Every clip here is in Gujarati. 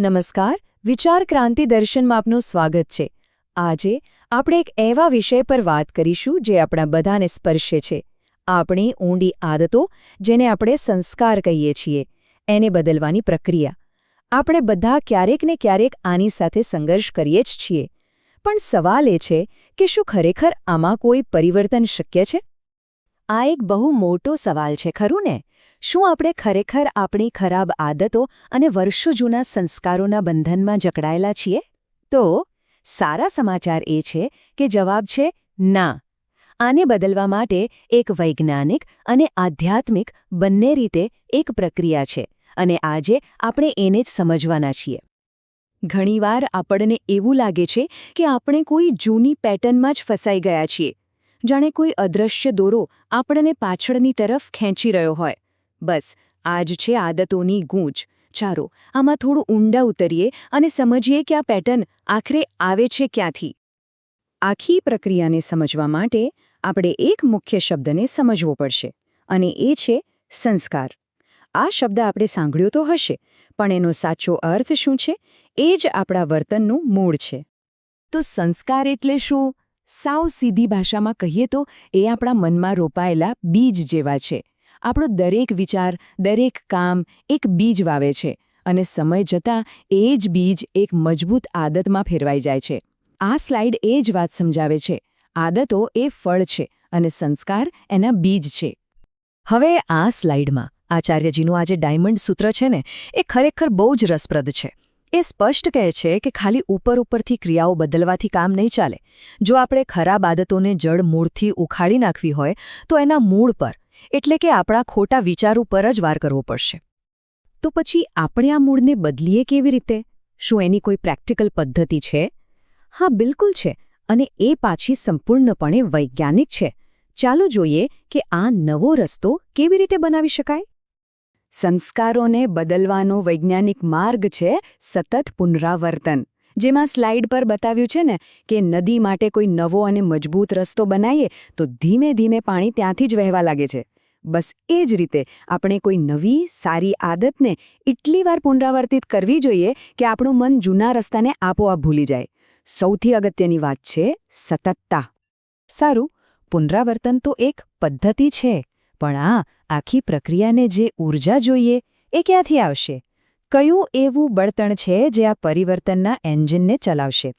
નમસ્કાર, વિચાર ક્રાંતિ દર્શનમાં આપનું સ્વાગત છે. આજે આપણે એક એવા વિષય પર વાત કરીશું જે આપણા બધાને સ્પર્શે છે. આપણી ઊંડી આદતો જેને આપણે સંસ્કાર કહીએ છીએ. એને બદલવાની પ્રક્રિયા. આપણે બધા ક્યારેક ને ક્યારેક આની સાથે સંઘર્ષ કરીએ જ છીએ. પણ સવાલ એ છે કે શું ખરેખર આમાં કોઈ પરિવર્તન શક્ય છે? આ એક બહુ મોટો સવાલ છે, ખરું ને? શું આપણે ખરેખર આપણી ખરાબ આદતો અને વર્ષો જૂના સંસ્કારોના બંધનમાં જકડાયેલા છીએ? તો, સારા સમાચાર એ છે કે જવાબ છે ના. આને બદલવા માટે એક વૈજ્ઞાનિક અને આધ્યાત્મિક બંને રીતે એક પ્રક્રિયા છે અને આજે આપણે એને જ સમજવાના છીએ. ઘણીવાર આપણને એવું લાગે છે કે આપણે કોઈ જૂની પેટર્નમાં જ ફસાઈ ગયા છીએ. જાણે કોઈ અદૃશ્ય દોરો આપણને પાછળની તરફ ખેંચી રહ્યો હોય. બસ આ જ છે આદતોની ગૂંચ ચારો આમાં થોડું ઊંડા ઉતરીએ અને સમજીએ કે આ પેટર્ન આખરે આવે છે ક્યાંથી. આખી પ્રક્રિયાને સમજવા માટે આપણે એક મુખ્ય શબ્દને સમજવો પડશે, અને એ છે સંસ્કાર. આ શબ્દ આપણે સાંભળ્યો તો હશે, પણ એનો સાચો અર્થ શું છે? એ જ આપણા વર્તનનું મૂળ છે. તો સંસ્કાર એટલે શું? સાવ સીધી ભાષામાં કહીએ તો એ આપણા મનમાં રોપાયેલા બીજ જેવા છે. આપણો દરેક વિચાર, દરેક કામ એક બીજ વાવે છે અને સમય જતાં એ જ બીજ એક મજબૂત આદતમાં ફેરવાઈ જાય છે. આ સ્લાઇડ એ જ વાત સમજાવે છે. આદતો એ ફળ છે અને સંસ્કાર એના બીજ છે. હવે આ સ્લાઇડમાં આચાર્યજીનું આ જે ડાયમંડ સૂત્ર છે ને, એ ખરેખર બહુ જ રસપ્રદ છે. એ સ્પષ્ટ કહે છે કે ખાલી ઉપર ઉપરથી ક્રિયાઓ બદલવાથી કામ નહીં ચાલે. જો આપણે ખરાબ આદતોને જડ મૂળથી ઉખાડી નાખવી હોય, તો એના મૂળ પર એટલે કે આપણા ખોટા વિચાર ઉપર જ વાર કરવો પડશે. તો પછી આપણે આ મૂળને બદલીએ કેવી રીતે? શું એની કોઈ પ્રેક્ટિકલ પદ્ધતિ છે? હા, બિલકુલ છે અને એ પાછી સંપૂર્ણપણે વૈજ્ઞાનિક છે. ચાલો જોઈએ કે આ નવો રસ્તો કેવી રીતે બનાવી શકાય. સંસ્કારોને બદલવાનો વૈજ્ઞાનિક માર્ગ છે સતત પુનરાવર્તન. જેમાં સ્લાઇડ પર બતાવ્યું છે ને કે નદી માટે કોઈ નવો અને મજબૂત રસ્તો બનાવીએ તો ધીમે ધીમે પાણી ત્યાંથી જ વહેવા લાગે છે. બસ એ જ રીતે આપણે કોઈ નવી, સારી આદતને એટલી વાર પુનરાવર્તિત કરવી જોઈએ કે આપણું મન જૂના રસ્તાને આપોઆપ ભૂલી જાય. સૌથી અગત્યની વાત છે સતતતા. સારું, પુનરાવર્તન તો એક પદ્ધતિ છે, પણ આ આખી પ્રક્રિયાને જે ઊર્જા જોઈએ એ ક્યાંથી આવશે? કયું એવું બળતણ છે જે આ પરિવર્તનના એન્જિનને ચલાવશે?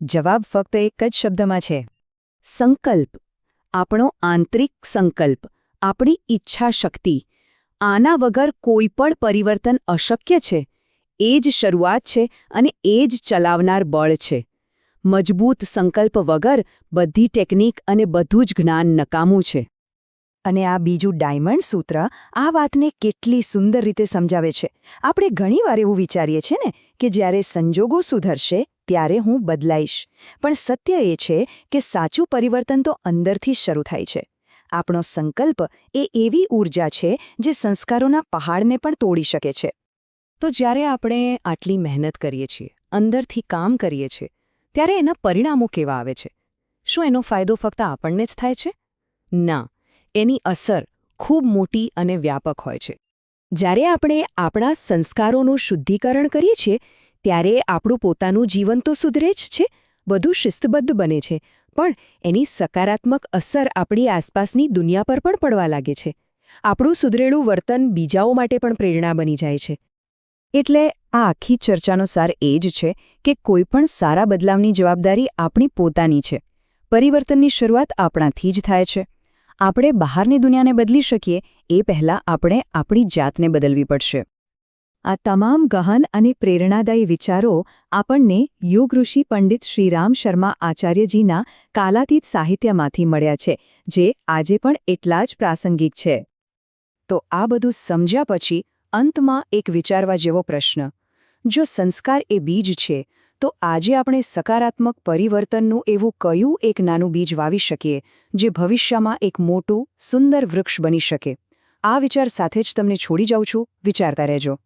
જવાબ ફક્ત એક જ શબ્દમાં છે. સંકલ્પ. આપણો આંતરિક સંકલ્પ, આપણી ઈચ્છા શક્તિ આના વગર કોઈ પણ પરિવર્તન અશક્ય છે. એ જ શરૂઆત છે અને એ જ ચલાવનાર બળ છે. મજબૂત સંકલ્પ વગર બધી ટેકનિક અને બધું જ જ્ઞાન નકામું છે. અને આ બીજું ડાયમંડ સૂત્ર આ વાતને કેટલી સુંદર રીતે સમજાવે છે. આપણે ઘણીવાર એવું વિચારીએ છીએ ને કે જ્યારે સંજોગો સુધરશે ત્યારે હું બદલાઈશ. પણ સત્ય એ છે કે સાચું પરિવર્તન તો અંદરથી શરૂ થાય છે. આપણો સંકલ્પ એ એવી ઊર્જા છે જે સંસ્કારોના પહાડને પણ તોડી શકે છે. તો જ્યારે આપણે આટલી મહેનત કરીએ છીએ, અંદરથી કામ કરીએ છીએ, ત્યારે એના પરિણામો કેવા આવે છે? શું એનો ફાયદો ફક્ત આપણને જ થાય છે? ના. એની અસર ખૂબ મોટી અને વ્યાપક હોય છે. જ્યારે આપણે આપણા સંસ્કારોનું શુદ્ધિકરણ કરીએ છીએ, ત્યારે આપણું પોતાનું જીવન તો સુધરે જ છે, બધું શિસ્તબદ્ધ બને છે, પણ એની સકારાત્મક અસર આપણી આસપાસની દુનિયા પર પણ પડવા લાગે છે. આપણું સુધરેલું વર્તન બીજાઓ માટે પણ પ્રેરણા બની જાય છે. એટલે આ આખી ચર્ચાનો સાર એ જ છે કે કોઈપણ સારા બદલાવની જવાબદારી આપણી પોતાની છે. પરિવર્તનની શરૂઆત આપણાથી જ થાય છે. આપણે બહારની દુનિયાને બદલી શકીએ, એ પહેલાં આપણે આપણી જાતને બદલવી પડશે. આ તમામ ગહન અને પ્રેરણાદાયી વિચારો આપણને યોગ ઋષિ પંડિત શ્રીરામ શર્મા આચાર્યજીના કાલાતીત સાહિત્યમાંથી મળ્યા છે, જે આજે પણ એટલા જ પ્રાસંગિક છે. તો આ બધું સમજ્યા પછી અંતમાં એક વિચારવા જેવો પ્રશ્ન. જો સંસ્કાર એ બીજ છે તો આજે આપણે સકારાત્મક પરિવર્તનનું એવું કયું એક નાનું બીજ વાવી શકીએ, જે ભવિષ્યમાં એક મોટું, સુંદર વૃક્ષ બની શકે. આ વિચાર સાથે જ તમને છોડી જાઉં છું. વિચારતા રહેજો.